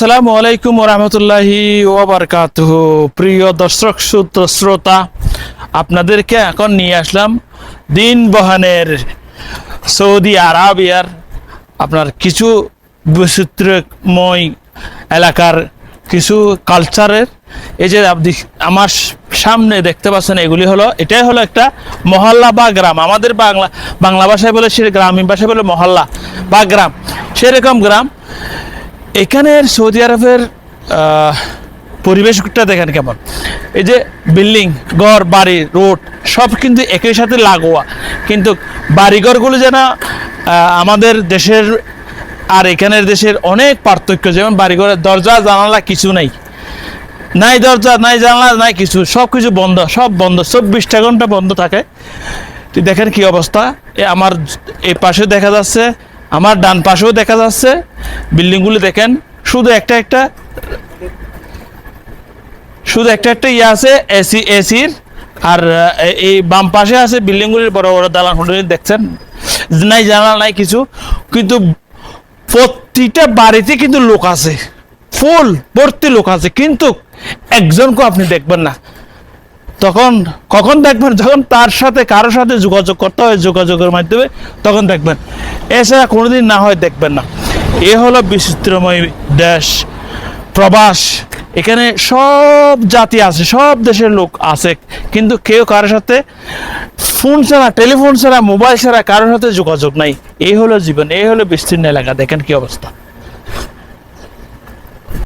আসসালামু আলাইকুম রহমতুল্লাহি ওবরকাতুহ। প্রিয় দর্শক শ্রোত- শ্রোতা, আপনাদেরকে এখন নিয়ে আসলাম দিন বহানের সৌদি আরাবিয়ার আপনার কিছু বৈচিত্র্যময় এলাকার কিছু কালচারের এই যে আপনি আমার সামনে দেখতে পাচ্ছেন, এগুলি হলো, এটাই হলো একটা মহল্লা বা গ্রাম। আমাদের বাংলা বাংলা ভাষায় বলে সে গ্রামীণ ভাষায় বলে মহল্লা বা গ্রাম। সেরকম গ্রাম। এখানের সৌদি আরবের পরিবেশটা দেখেন কেমন। এই যে বিল্ডিং, ঘর, বাড়ি, রোড, সব কিন্তু একই সাথে লাগোয়া। কিন্তু বাড়িঘরগুলো যেন আমাদের দেশের আর এখানের দেশের অনেক পার্থক্য, যেমন বাড়িঘরের দরজা, জানালা কিছু নাই। নাই দরজা, নাই জানালা, নাই কিছু, সব কিছু বন্ধ, সব বন্ধ, চব্বিশটা ঘণ্টা বন্ধ থাকে। দেখেন কি অবস্থা। এ আমার এই পাশে দেখা যাচ্ছে আমার ডান পাশেও দেখা যাচ্ছে, বিল্ডিংগুলো দেখেন, শুধু একটা একটা, শুধু একটা একটা ইয়ে আছে, এসি, এসির, আর এই বাম পাশে আছে বিল্ডিংগুলির বড় বড় দালান হোটেল, দেখছেন? নাই, জানালা নাই কিছু, কিন্তু প্রতিটা বাড়িতে কিন্তু লোক আছে, ফুল ভর্তি লোক আছে, কিন্তু একজনকেও আপনি দেখবেন না। তখন কখন দেখবেন, যখন তার সাথে, কারোর সাথে যোগাযোগ করতে হয় যোগাযোগের মাধ্যমে, তখন দেখবেন। এছাড়া কোনোদিন না হয় দেখবেন না। এ হলো বিচিত্রময় দেশ, প্রবাস। এখানে সব জাতি আছে, সব দেশের লোক আছে, কিন্তু কেউ কারোর সাথে ফোন ছাড়া, টেলিফোন ছাড়া, মোবাইল ছাড়া কারোর সাথে যোগাযোগ নাই। এই হলো জীবন এই হলো বিস্তীর্ণ এলাকা, দেখেন কি অবস্থা।